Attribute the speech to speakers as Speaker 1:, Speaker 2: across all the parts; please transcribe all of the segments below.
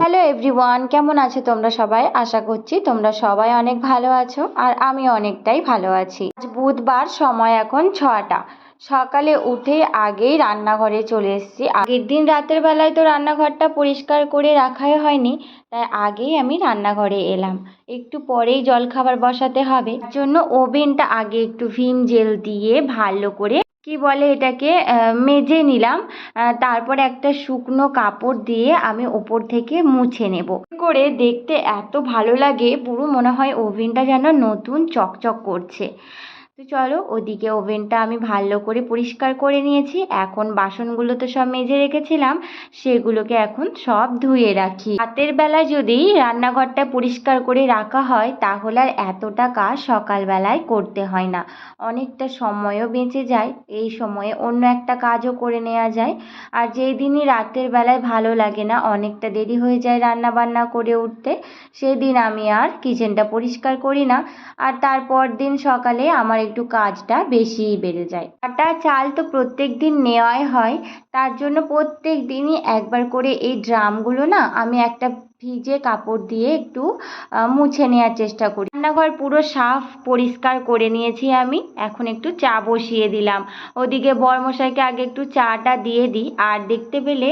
Speaker 1: Hello everyone কেমন আছো তোমরা সবাই? আশা করছি তোমরা সবাই অনেক ভালো আছো আর আমি অনেকটাই ভালো আছি। আজ বুধবার, সময় এখন ছটা সকালে উঠে আগেই রান্নাঘরে চলে এসেছি। আগের দিন রাতের বেলায় তো রান্নাঘরটা পরিষ্কার করে রাখাই হয়নি, তাই আগেই আমি রান্নাঘরে এলাম। একটু পরেই জলখাবার বসাতে হবে। জন্য ওভেনটা আগে একটু ভিম জেল দিয়ে ভালো করে, কি বলে এটাকে মেজে নিলাম। তারপর একটা শুকনো কাপড় দিয়ে আমি ওপর থেকে মুছে নেব। করে দেখতে এত ভালো লাগে, পুরো মনে হয় ওভেনটা যেন নতুন চকচক করছে। তো চলো ওদিকে ওভেনটা আমি ভালো করে পরিষ্কার করে নিয়েছি। এখন বাসনগুলো তো সব মেজে রেখেছিলাম, সেগুলোকে এখন সব ধুয়ে রাখি। রাতের বেলা যদি রান্নাঘরটা পরিষ্কার করে রাখা হয়, তাহলে আর এতটা কাজ সকালবেলায় করতে হয় না। অনেকটা সময়ও বেঁচে যায়, এই সময়ে অন্য একটা কাজও করে নেওয়া যায়। আর যেই দিনই রাতের বেলায় ভালো লাগে না, অনেকটা দেরি হয়ে যায় রান্না বান্না করে উঠতে, সেদিন আমি আর কিচেনটা পরিষ্কার করি না। আর তারপর দিন সকালে আমার একটু কাজটা বেশিই বেড়ে যায়। আটা, চাল তো প্রত্যেক দিন নেওয়াই হয়, তার জন্য প্রত্যেক দিনই একবার করে এই ড্রামগুলো না আমি একটা ভিজে কাপড় দিয়ে একটু মুছে নেওয়ার চেষ্টা করি। রান্নাঘর পুরো সাফ, পরিষ্কার করে নিয়েছি আমি। এখন একটু চা বসিয়ে দিলাম। ওদিকে বরমশাইকে আগে একটু চাটা দিয়ে দিই। আর দেখতে পেলে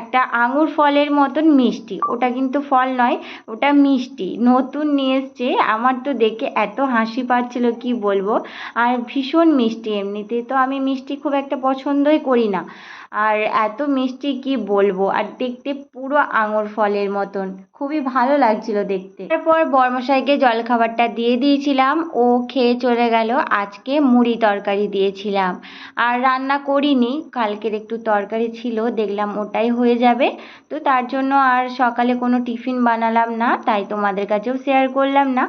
Speaker 1: একটা আঙুর ফলের মতন মিষ্টি। ওটা কিন্তু ফল নয়, ওটা মিষ্টি। নতুন নিয়ে এসছে। আমার তো দেখে এত হাসি পাচ্ছিল, কি বলব? আর ভীষণ মিষ্টি। এমনিতে তো আমি মিষ্টি খুব একটা পছন্দই করি না। আর এত মিষ্টি কি বলব? আর দেখতে পুরো আঙুর ফলের মতন। খুবই ভালো লাগছিল দেখতে। তারপর বর্মশাইকে জলখাবারটা দিয়ে দিয়েছিলাম। ও খেয়ে চলে গেল। আজকে মুড়ি তরকারি দিয়েছিলাম। আর রান্না করিনি। কালকের একটু তরকারি ছিল। দেখলাম ওটাই হয়ে যাবে। তো তার জন্য আর সকালে কোনো টিফিন বানালাম না। তাই তোমাদের কাছেও শেয়ার করলাম না।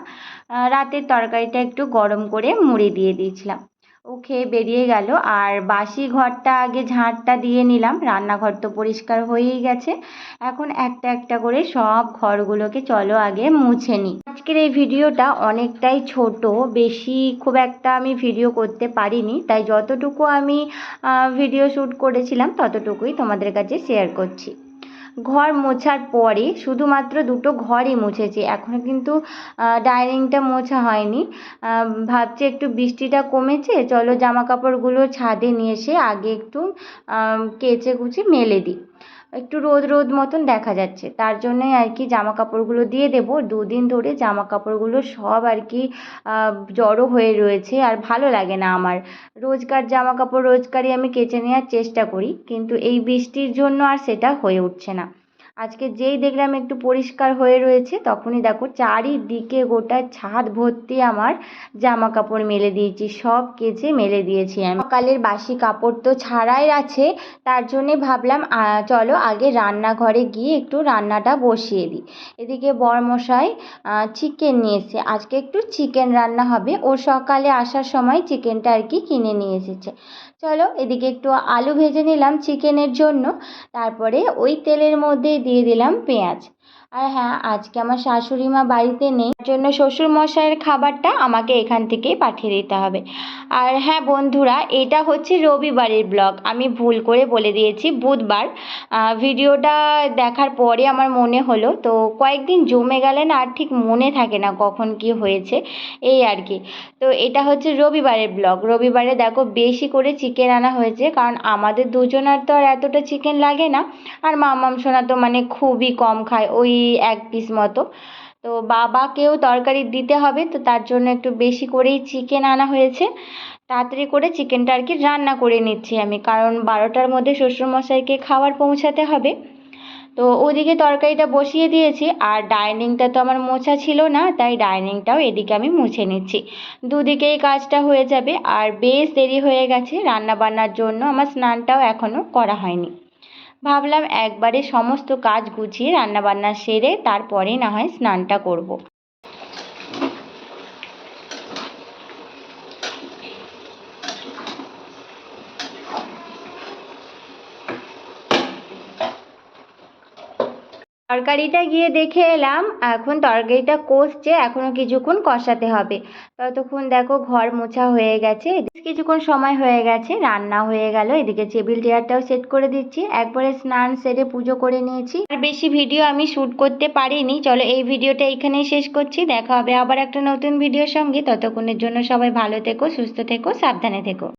Speaker 1: রাতের তরকারিটা একটু গরম করে মুড়ি দিয়ে দিয়েছিলাম। ও খেয়ে বেরিয়ে গেল। আর বাসি ঘরটা আগে ঝাঁটটা দিয়ে নিলাম। রান্নাঘর তো পরিষ্কার হয়েই গেছে। এখন একটা একটা করে সব ঘরগুলোকে চলো আগে মুছে নিই আজকের এই ভিডিওটা অনেকটাই ছোট। বেশি খুব একটা আমি ভিডিও করতে পারিনি। তাই যতটুকু আমি ভিডিও শ্যুট করেছিলাম, ততটুকুই তোমাদের কাছে শেয়ার করছি। ঘর মোছার পরে শুধুমাত্র দুটো ঘরই মুছেছি। এখনও কিন্তু ডাইনিংটা মোছা হয়নি। ভাবছি একটু বৃষ্টিটা কমেছে, চলো জামা কাপড়গুলো ছাদে নিয়ে এসে আগে একটু কেচে কুচে মেলে দিই। একটু রোদ রোদ মতন দেখা যাচ্ছে। তার জন্যই আর কি জামা কাপড়গুলো দিয়ে দেবো। দুদিন ধরে জামা কাপড়গুলো সব আর কি জড়ো হয়ে রয়েছে আর ভালো লাগে না আমার। রোজকার জামা কাপড় রোজকারই আমি কেচে নেওয়ার চেষ্টা করি, কিন্তু এই বৃষ্টির জন্য আর সেটা হয়ে উঠছে না। আজকে যেই দেখলাম একটু পরিষ্কার হয়ে রয়েছে, তখনই দেখো চারিদিকে গোটা ছাদ ভর্তি আমার জামা কাপড় মেলে দিয়েছি, সব কেচে মেলে দিয়েছি আমি। সকালের বাসি কাপড় তো ছাড়াই আছে, তার জন্যে ভাবলাম চলো আগে রান্নাঘরে গিয়ে একটু রান্নাটা বসিয়ে দিই। এদিকে বরমশাই চিকেন নিয়ে এসেছে। আজকে একটু চিকেন রান্না হবে। ও সকালে আসার সময় চিকেনটা আর কি কিনে নিয়ে এসেছে। চলো এদিকে একটু আলু ভেজে নিলাম চিকেনের জন্য। তারপরে ওই তেলের মধ্যেই দিয়ে দিলাম পেঁয়াজ। আর হ্যাঁ আজকে আমার শাশুড়ি মা বাড়িতে নেই, তার জন্য শ্বশুর মশাইয়ের খাবারটা আমাকে এখান থেকেই পাঠিয়ে দিতে হবে। আর হ্যাঁ বন্ধুরা, এটা হচ্ছে রবিবারের ব্লগ। আমি ভুল করে বলে দিয়েছি, বুধবার। ভিডিওটা দেখার পরে আমার মনে হলো, তো কয়েকদিন জমে গেলে না আর ঠিক মনে থাকে না কখন কি হয়েছে, এই আর কি। তো এটা হচ্ছে রবিবারের ব্লগ। রবিবারে দেখো বেশি করে চিকেন আনা হয়েছে, কারণ আমাদের দুজনার তো আর এতটা চিকেন লাগে না। আর মামাম সোনা তো মানে খুবই কম খায়, ওই এক পিস মতো। তো বাবাকেও তরকারি দিতে হবে, তো তার জন্য একটু বেশি করেই চিকেন আনা হয়েছে। তাড়াতাড়ি করে চিকেনটা আর কি রান্না করে নিচ্ছি আমি, কারণ বারোটার মধ্যে শ্বশুরমশাইকে খাবার পৌঁছাতে হবে। তো ওদিকে তরকারিটা বসিয়ে দিয়েছি, আর ডাইনিংটা তো আমার মোছা ছিল না, তাই ডাইনিংটাও এদিকে আমি মুছে নিচ্ছি। দুদিকেই কাজটা হয়ে যাবে, আর বেশ দেরি হয়ে গেছে রান্না বান্নার জন্য আমার স্নানটাও এখনও করা হয়নি। ভাবলাম একবারে সমস্ত কাজ গুছিয়ে রান্নাবান্না সেরে তারপরে না হয় স্নানটা করব। তরকারিটা গিয়ে দেখে এলাম, এখন তরকারিটা কষছে, এখনও কিছুক্ষণ কষাতে হবে। ততক্ষণ দেখো ঘর মোছা হয়ে গেছে কিছুক্ষণ সময় হয়ে গেছে, রান্না হয়ে গেল, এদিকে টেবিল চেয়ারটাও সেট করে দিচ্ছি। একবারে স্নান সেরে পুজো করে নিয়েছি। আর বেশি ভিডিও আমি শ্যুট করতে পারিনি, চলো এই ভিডিওটা এখানেই শেষ করছি, দেখা হবে আবার একটা নতুন ভিডিওর সঙ্গে, ততক্ষণের জন্য সবাই ভালো থেকো, সুস্থ থেকো, সাবধানে থেকো।